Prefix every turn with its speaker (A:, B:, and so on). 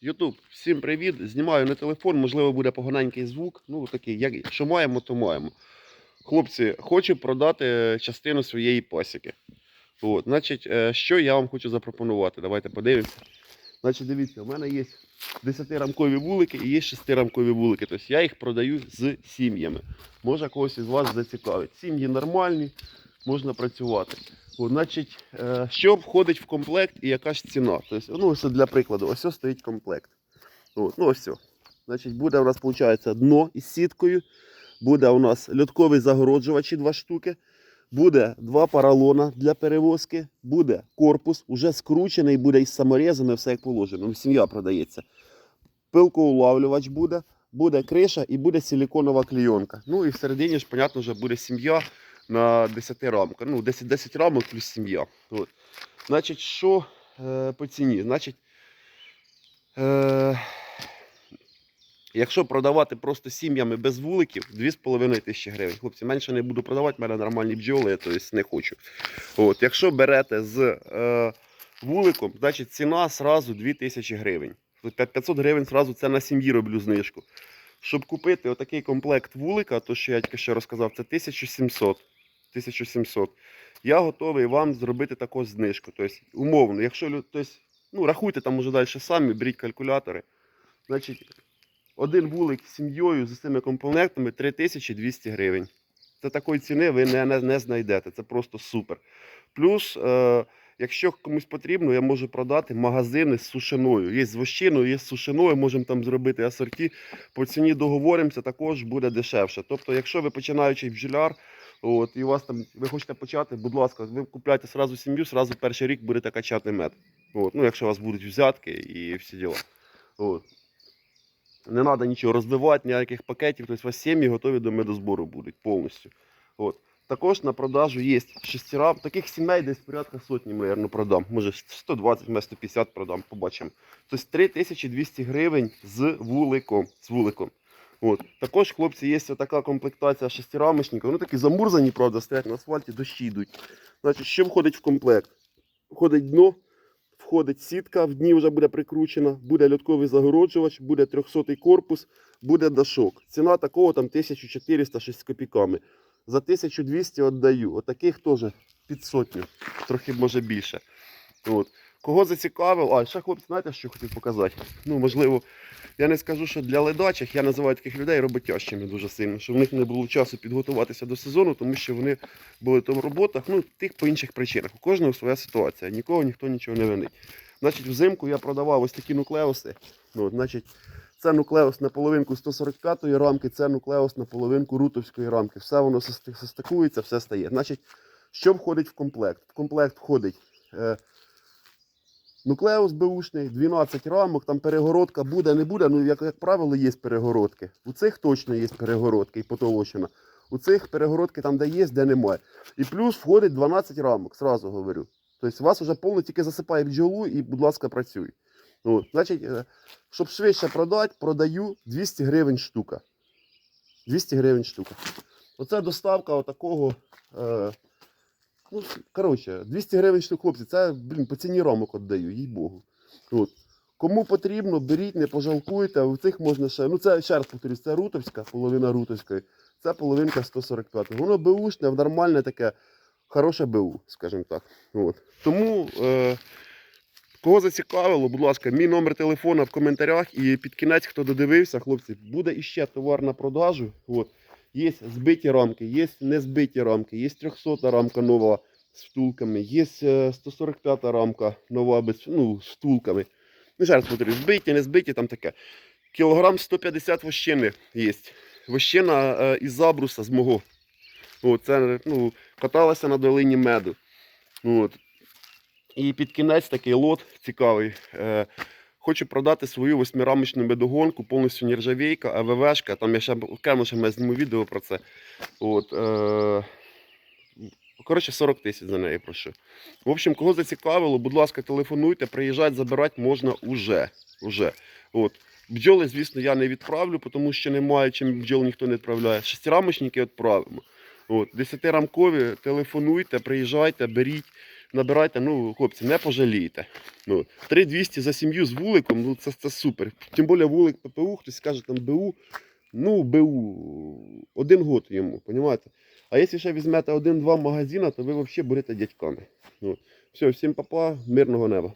A: Ютуб, всім привіт. Знімаю на телефон, можливо, буде поганенький звук. Ну, такий, як, що маємо, то маємо. Хлопці, хочу продати частину своєї пасіки. От, значить, е, що я вам хочу запропонувати? Давайте подивимося. Значить, дивіться, у мене є 10-рамкові вулики і є 6-рамкові вулики. Тобто я їх продаю з сім'ями. Може когось із вас зацікавить. Сім'ї нормальні, можна працювати. От, значить, е, що входить в комплект і яка ж ціна? Тобто, ну, ось для прикладу, ось ось стоїть комплект. От, ну ось все. Значить, буде у нас, виходить, дно із сіткою, буде у нас льотковий загороджувачі два штуки, буде два поролона для перевозки, буде корпус, уже скручений, буде із саморезами, все як положено. Ну, сім'я продається. Пилкоулавлювач буде, буде криша і буде силіконова клейонка. Ну і всередині ж, понятно, вже буде сім'я на 10 рамках. Ну, 10, 10 рамок плюс сім'я. От. Значить, що е, по ціні? Значить, е, якщо продавати просто сім'ями без вуликів, 2,5 тисячі гривень. Хлопці, менше не буду продавати, в мене нормальні бджоли, я тобто не хочу. От. Якщо берете з е, вуликом, значить ціна сразу 2 тисячі гривень. Тобто 500 гривень сразу це на сім'ї роблю знижку. Щоб купити отакий комплект вулика, то що я тільки що розказав, це 1700. 1700. Я готовий вам зробити таку знижку. Тобто, умовно, якщо тобто, ну, рахуйте там уже далі самі, беріть калькулятори. Значить, один вулик з сім'єю з цими компонентами 3200 гривень. Це такої ціни ви не, не, не знайдете. Це просто супер. Плюс, е, якщо комусь потрібно, я можу продати магазини з сушиною. Є з вощиною, є з сушиною, можемо там зробити асорті. По ціні договоримося, також буде дешевше. Тобто, якщо ви починаючий бджоляр, От, і у вас там, ви хочете почати, будь ласка, ви купляйте сразу сім'ю, сразу перший рік будете качати мед. От, ну, якщо у вас будуть взятки і всі діла. От. Не треба нічого розвивати, ніяких пакетів, тобто у вас сім'ї готові до медозбору будуть повністю. От. Також на продажу є шестира, таких сімей десь порядка сотні, мабуть, продам. Може 120, може 150 продам, побачимо. Тобто 3200 гривень з вуликом. З вуликом. От. Також, хлопці, є така комплектація шестирамочників. Вони такі замурзані, правда, стоять на асфальті, дощі йдуть. Значить, що входить в комплект? Входить дно, входить сітка, в дні вже буде прикручена, буде льотковий загороджувач, буде 300-й корпус, буде дашок. Ціна такого там 1400 з копійками. За 1200 віддаю. Отаких теж під сотню, трохи може більше. От. Кого зацікавив, а ще хлопці, знаєте, що хотів показати? Ну, можливо, я не скажу, що для ледачих я називаю таких людей роботящими дуже сильно, що в них не було часу підготуватися до сезону, тому що вони були там в роботах, ну, тих по інших причинах. У кожного своя ситуація, нікого ніхто нічого не винить. Значить, взимку я продавав ось такі нуклеуси. Ну, значить, це нуклеус на половинку 145-ї рамки, це нуклеус на половинку рутовської рамки. Все воно сости- состикується, все стає. Значить, що входить в комплект? В комплект входить. Е, Нуклеус беушний, 12 рамок, там перегородка буде, не буде. Ну, як, як правило, є перегородки. У цих точно є перегородки і потолочена. У цих перегородки там, де є, де немає. І плюс входить 12 рамок, сразу говорю. Тобто вас вже повно тільки засипає бджолу і, будь ласка, працюй. От. Значить, е, щоб швидше продати, продаю 200 гривень штука. 200 гривень штука. Оце доставка отакого. Е, Ну, коротше, 200 гривень штук, хлопці, це, блін, по ціні рамок віддаю, їй Богу. От. Кому потрібно, беріть, не пожалкуйте, у цих можна ще. Ну, це ще раз повторюсь, це рутовська, половина рутовської, це половинка 145. Воно беушне, нормальне таке, хороше БУ, скажімо так. От. Тому, е, кого зацікавило, будь ласка, мій номер телефона в коментарях і під кінець, хто додивився, хлопці, буде іще товар на продажу. От. Є збиті рамки, є не збиті рамки, є 300 рамка нова з втулками, є е, 145 рамка нова без, ну, з втулками. Ну, ще раз збиті, не збиті, там таке. Кілограм 150 вощини є. Вощина е, із забруса з мого. О, це, ну, каталася на долині меду. От. І під кінець такий лот цікавий. Е, Хочу продати свою восьмирамочну медогонку, повністю нержавійка, АВВшка. Там я ще окремо ще зніму відео про це. От, е, коротше, 40 тисяч за неї прошу. В общем, кого зацікавило, будь ласка, телефонуйте, приїжджати, забирати можна уже. уже. От. Бджоли, звісно, я не відправлю, тому що немає чим бджол ніхто не відправляє. Шестирамочники відправимо. От, десятирамкові, телефонуйте, приїжджайте, беріть. Набирайте, ну, хлопці, не пожалієте. Ну, 3200 за сім'ю з вуликом, ну це, це супер. Тим більше вулик ППУ, хтось каже там БУ, ну, БУ, один год йому, розумієте? А якщо ще візьмете один-два магазина, то ви взагалі будете дядьками. Ну, все, всім папа, мирного неба.